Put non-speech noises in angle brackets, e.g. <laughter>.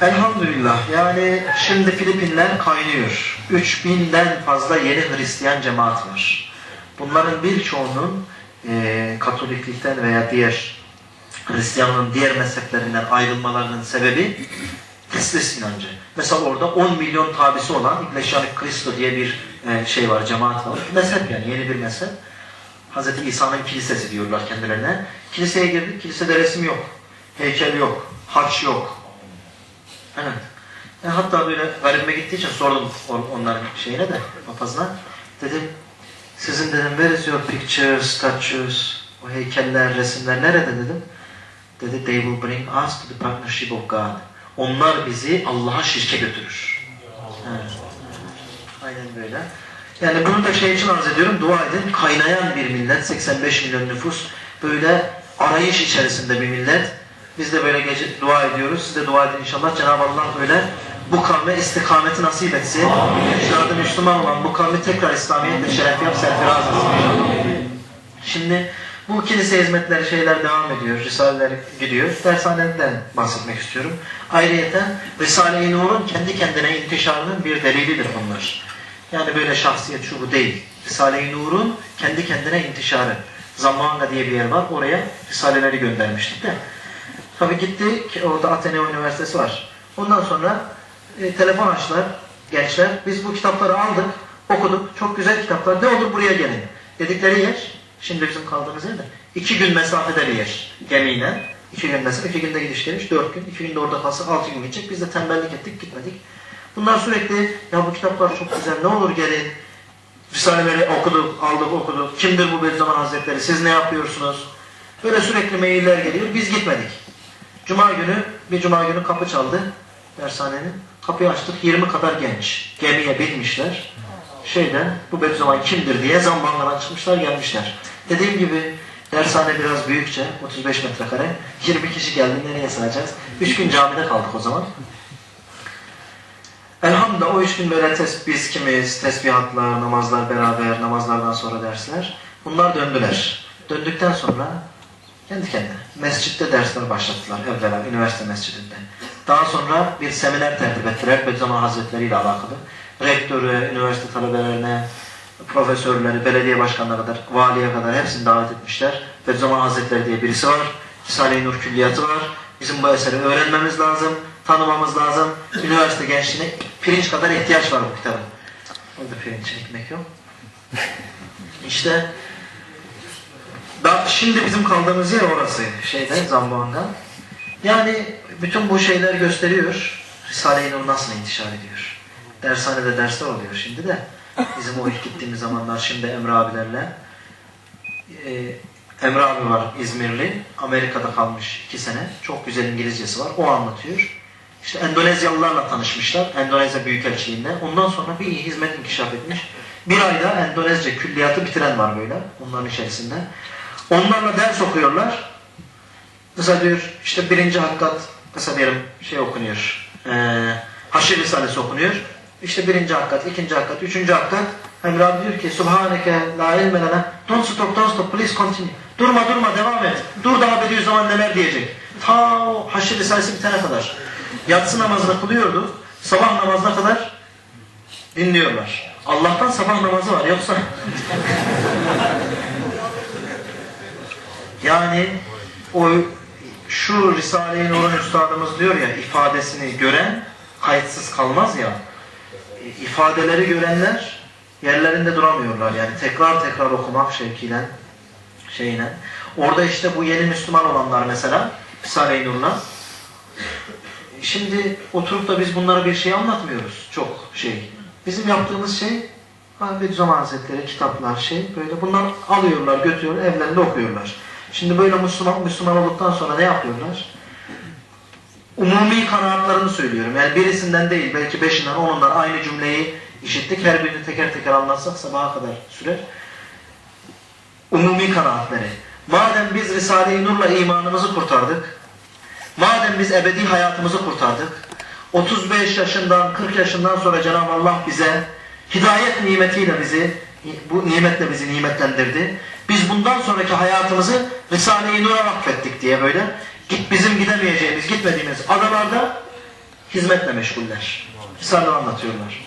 Elhamdülillah. Yani şimdi Filipinler kaynıyor. 3000'den fazla yeni Hristiyan cemaat var. Bunların birçoğunun e, Katoliklikten veya diğer Hristiyanlığın diğer mezheplerinden ayrılmalarının sebebi Teslis inancı. Mesela orada 10 milyon tabisi olan İglesia Cristo diye bir e, şey var, cemaat var. Mezhep yani yeni bir mezhep. Hz. İsa'nın kilisesi diyorlar kendilerine. Kiliseye girdik, kilisede resim yok. Heykel yok, haç yok. Evet. Yani hatta böyle garibime gittiği için sordum on- onların şeyine de, papazına. Dedim, sizin dedim, where is your pictures, statues, o heykeller, resimler nerede dedim. Dedi, they will bring us to the partnership of God. Onlar bizi Allah'a şirke götürür. Evet. Aynen böyle. Yani bunu da şey için arz ediyorum. Dua edin. Kaynayan bir millet. 85 milyon nüfus. Böyle arayış içerisinde bir millet. Biz de böyle gece dua ediyoruz. Siz de dua edin inşallah. Cenab-ı Allah böyle bu kavme istikameti nasip etsin. Şu anda Müslüman olan bu kavmi tekrar İslamiyet'le şeref yap, serfiraz. Şimdi bu kilise hizmetleri şeyler devam ediyor. Risaleler gidiyor. Dershaneden bahsetmek istiyorum. Ayrıyeten Risale-i Nur'un kendi kendine intişarının bir delilidir bunlar. Yani böyle şahsiyet şu bu değil. Risale-i Nur'un kendi kendine intişarı. Zamanga diye bir yer var. Oraya risaleleri göndermiştik de. Tabii gittik. Orada Ateneo Üniversitesi var. Ondan sonra e, telefon açtılar gençler. Biz bu kitapları aldık, okuduk. Çok güzel kitaplar. Ne olur buraya gelin. Dedikleri yer, şimdi bizim kaldığımız yer de iki gün mesafede bir yer. Gemiyle. İki gün mesela, iki günde gidiş geliş, dört gün. iki günde orada kalsa altı gün gidecek. Biz de tembellik ettik, gitmedik. Bunlar sürekli, ya bu kitaplar çok güzel, ne olur gelin. Risaleleri okuduk, aldık, okuduk. Kimdir bu Bediüzzaman Hazretleri, siz ne yapıyorsunuz? Böyle sürekli mailler geliyor, biz gitmedik. Cuma günü, bir cuma günü kapı çaldı dershanenin. Kapıyı açtık, 20 kadar genç. Gemiye binmişler. Şeyden, bu Bediüzzaman kimdir diye zambanlara çıkmışlar, gelmişler. Dediğim gibi dershane biraz büyükçe, 35 metrekare. 20 kişi geldi, nereye sığacağız? 3 gün camide kaldık o zaman. Elhamdülillah o üç gün böyle tes biz kimiz, tesbihatlar, namazlar beraber, namazlardan sonra dersler. Bunlar döndüler. Döndükten sonra kendi kendine mescitte dersler başlattılar evvela üniversite mescidinde. Daha sonra bir seminer tertip ettiler Bediüzzaman Hazretleri ile alakalı. Rektörü, üniversite talebelerine, profesörleri, belediye başkanına kadar, valiye kadar hepsini davet etmişler. Bediüzzaman Hazretleri diye birisi var. Risale-i Nur Külliyatı var. Bizim bu eseri öğrenmemiz lazım, tanımamız lazım. Üniversite gençliğine pirinç kadar ihtiyaç var bu kitabın. Orada pirinç, ekmek yok. İşte şimdi bizim kaldığımız yer orası. Şeyde, Zamboanga. Yani bütün bu şeyler gösteriyor. Risale-i Nur nasıl intişar ediyor. Dershanede dersler oluyor şimdi de. Bizim o ilk gittiğimiz zamanlar şimdi Emre abilerle. Ee, Emre abi var İzmirli. Amerika'da kalmış iki sene. Çok güzel İngilizcesi var. O anlatıyor. İşte Endonezyalılarla tanışmışlar. Endonezya Büyükelçiliğinde. Ondan sonra bir hizmet inkişaf etmiş. Bir ayda Endonezce külliyatı bitiren var böyle. Onların içerisinde. Onlarla ders okuyorlar. Mesela diyor işte birinci hakikat mesela diyelim şey okunuyor. E, Haşir Risalesi okunuyor. İşte birinci hakikat, ikinci hakikat, üçüncü hakikat. Emre abi diyor ki Subhaneke la ilme lana don't stop, don't stop, please continue. Durma durma devam et. Dur daha Bediüzzaman neler diyecek. Ta o Haşir Risalesi bitene kadar. Yatsı namazını kılıyordu. Sabah namazına kadar dinliyorlar. Allah'tan sabah namazı var yoksa <laughs> Yani o şu Risale-i Nur'un üstadımız diyor ya ifadesini gören kayıtsız kalmaz ya. İfadeleri görenler yerlerinde duramıyorlar yani tekrar tekrar okumak şevkiyle şeyine. Orada işte bu yeni Müslüman olanlar mesela Risale-i Nur'la şimdi oturup da biz bunlara bir şey anlatmıyoruz. Çok şey. Bizim yaptığımız şey Bediüzzaman Hazretleri kitaplar şey böyle bunlar alıyorlar götürüyorlar evlerinde okuyorlar. Şimdi böyle Müslüman, Müslüman olduktan sonra ne yapıyorlar? Umumi kanaatlarını söylüyorum. Yani birisinden değil, belki beşinden, onundan aynı cümleyi işittik. Her birini teker teker anlatsak sabaha kadar sürer. Umumi kanaatleri. Madem biz Risale-i Nur'la imanımızı kurtardık, madem biz ebedi hayatımızı kurtardık, 35 yaşından, 40 yaşından sonra Cenab-ı Allah bize hidayet nimetiyle bizi, bu nimetle bizi nimetlendirdi. Biz bundan sonraki hayatımızı Risale-i Nur'a vakfettik diye böyle Git bizim gidemeyeceğimiz, gitmediğimiz adalarda hizmetle meşguller. Misal anlatıyorlar.